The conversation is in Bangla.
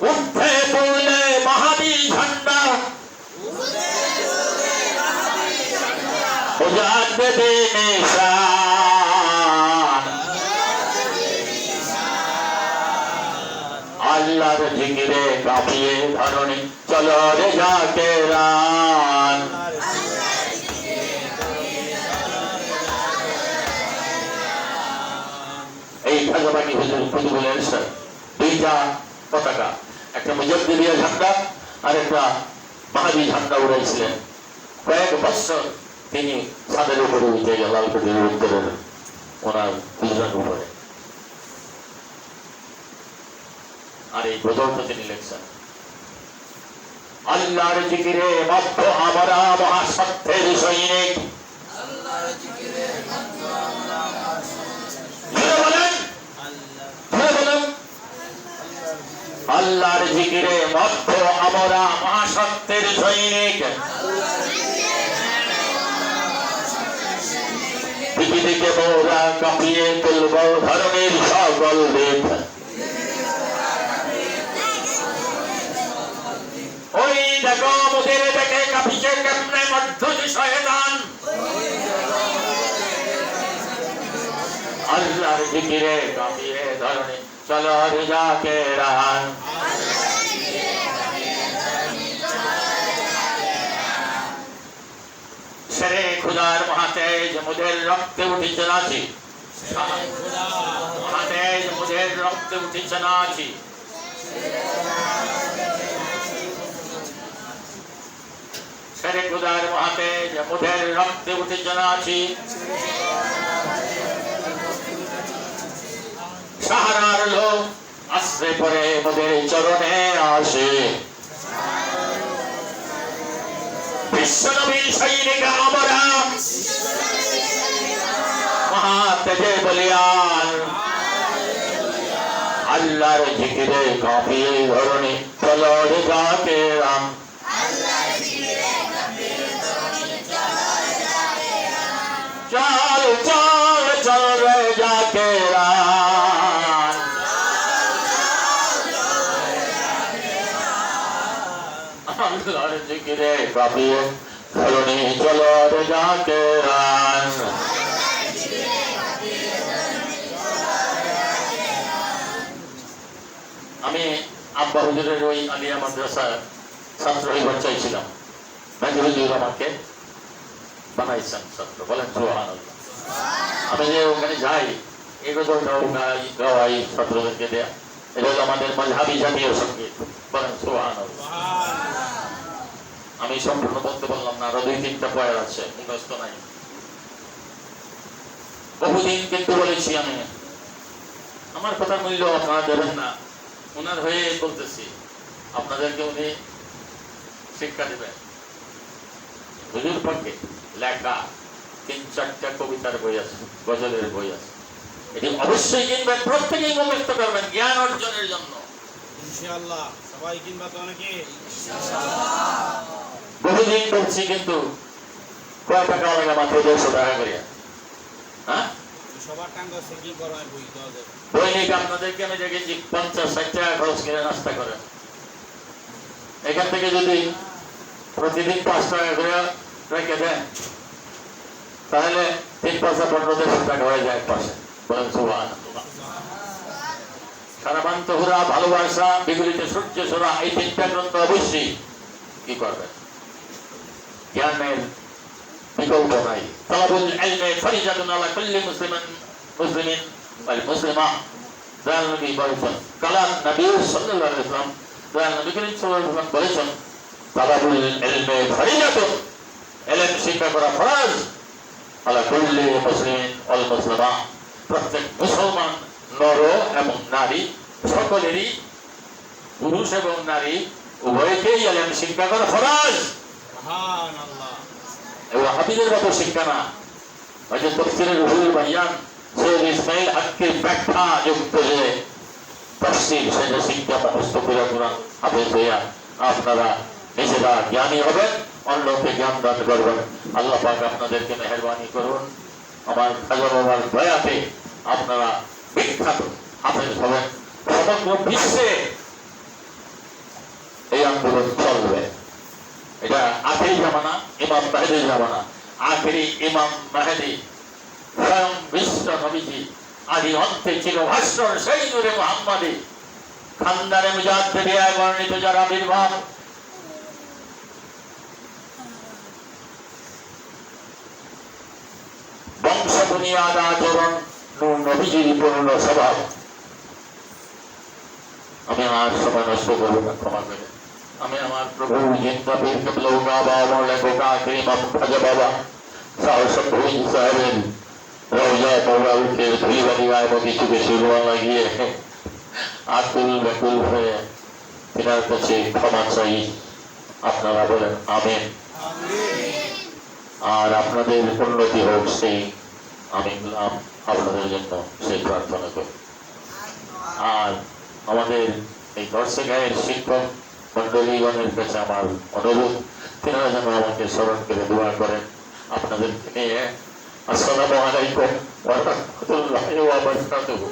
উঠে পড়লে মহাবীর ঝান্ডা উজাড় দেবে নিশান আল্লাহর জিকিরে কাঁপিয়ে ধরণী চলো রে যাকে রান এই ভাগবানী হুজুর কুতুবুলের স্যার দুইটা পতাকা একটা মুজদ্দিদিয়া ঝান্ডা আর একটা মাহাবি ঝান্ডা উড়াইছিলেন। কয়েক বছর তিনি ছাদের উপরে উঠে লালকুটির উত্তরের ওনার গুজরাট উপরে। আর এই গজলটা তিনি লিখছেন আল্লাহর জিকিরে মধ্য আমরা মহাসত্যের সৈনিক। জোরে বলেন! জোরে বলেন আল্লাহর জিকিরে মধ্য আমরা মহাসত্যের সৈনিক। পৃথিবীকে মোরা কাঁপিয়ে তুলব ধরনের সকল দিক। ওই দেখো মোদের দেখে কেমনে মধ্যে আল্লাহর জিকিরে কাঁপিয়ে ধরনে চলো রিজাকে রান। খুদার মহাতেজ মুদের রক্তে উঠিছে নাচি। মহাতেজ মুদের রক্তে উঠিছে নাচি। সেরে খুদার মহাতেজ মুদের রক্তে উঠিছে নাচি। সাহারার লোক আশ্রে পরে, মোদের চরণে আসে। বিশ্বনবীর সৈনিক আমরা মহাতেজে বলিয়ান আল্লাহর জিকিরে কাঁপিয়ে ধরণী চলো রে রাম। চল চল চল রে যাকে রাম। আল্লাহর জিকিরে কাঁপিয়ে ধরণী চলো রে যাকে রাম আমি আব্বা হুজুরের ওই আলিয়া মাদ্রাসার ছাত্র হইবার চাইছিলাম। মেজর হুজুর আমাকে বানাইছেন ছাত্র, বলেন সুবহান আমি যে ওখানে যাই এগুলো গাই ছাত্রদেরকে দেয়া। এটা হলো আমাদের মাঝহাবি জাতীয় সংগীত, বলেন সুবহান আমি সম্পূর্ণ বলতে পারলাম না আরও দুই তিনটা পয়ের আছে মুখস্থ নাই। বহুদিন কিন্তু বলেছি আমি আমার কথার মূল্য আপনারা দেবেন না ওনার হয়ে বলতেছি আপনাদেরকে উনি শিক্ষা দেবেন। হুজুর পক্ষে লেখা তিন চারটা কবিতার বই আছে গজলের বই আছে। এটি অবশ্যই কিনবেন প্রত্যেকেই মুখস্থ করবেন জ্ঞান অর্জনের জন্য। ইনশাআল্লাহ সবাই কিনবা তো অনেকে। বহুদিন বলছি কিন্তু কয় টাকা লাগে মাত্র দেড়শো টাকা হ্যাঁ করে দেন, তাহলে তিন পাঁচশো পনেরো দেড়শো টাকা হয়ে যায় পাশে। বলেন হুরা ভালোবাসা, বিগুলিতে সূর্য সোরা এই তিনটা গ্রন্থ অবশ্যই কি করবেন? জ্ঞানের বিকল্প নাই তালাবুল ইলমে ফরিজাতুন আলা কুল্লি মুসলিমান মুসলিমিন ওয়াল মুসলিমা দয়াল নবী বলেছেন কালাম নবী সাল্লাল্লাহু আলাইহি ওয়াসাল্লাম দয়াল নবী করিম সাল্লাল্লাহু আলাইহি ওয়াসাল্লাম বলেছেন তালাবুল ইলমে ফরিজাতুন ইলম শিক্ষা করা ফরজ আলা কুল্লি মুসলিমিন ওয়াল মুসলিমা প্রত্যেক মুসলমান নর এবং নারী সকলেরই পুরুষ এবং নারী উভয়কেই ইলম শিক্ষা করা ফরজ মহান আল্লাহ এবং হাফিজের মতো শিক্ষা না যে তফসিরের রুহুল ভাইয়ান সৈয়দ ইসমাইল হকের ব্যাখ্যা যে তফসিল শিক্ষা হইয়া আপনারা নিজেরা জ্ঞানী হবেন, অন্যকে জ্ঞান দান করবেন। আল্লাহ পাক আপনাদেরকে মেহরবানি করুন। আমার খাজা বাবার দয়াতে আপনারা বিখ্যাত হাফেজ হবেন। সমগ্র বিশ্বে আন্দোলন চলবে এটা আখেরি জামানা ইমাম মাহেদির জামানা আখেরি ইমাম মাহেদি। স্বয়ং বিশ্ব নবীজি, আদি অন্তে ছিল ভাস্কর সেই নূরে মোহাম্মদী। খানদারে মুজাদ্দিদিয়া বর্ণিত যার আবির্ভাব বংশ বুনিয়াদ আচরণ নবীজির পূর্ণ স্বভাব। আমি আর সময় নষ্ট করব না, ক্ষমা করে। আমার লেখক আখরি ইমাম খাজা বাবা সাহস ভুইন সাহেবের রওজা মৌলা উঠে ধুলিবাড়ি আয়মতি চুকে শিরোয়া লাগিয়ে আকুল ব্যাকুল হয়ে তিনার কাছে ক্ষমা চাই আপনারা বলেন আমেন আর আপনাদের উন্নতি হোক সেই আমি আপনাদের জন্য সেই প্রার্থনা করি আর আমাদের এই দর্শকের শিক্ষক মন্ডলীগণের কাছে আমার অনুরোধ তিনারা যেন আমাকে স্মরণ করে দোয়া করেন। আপনাদের নিয়ে আসসালামু আলাইকুম ওয়া রাহমাতুল্লাহি ওয়া বারাকাতুহু।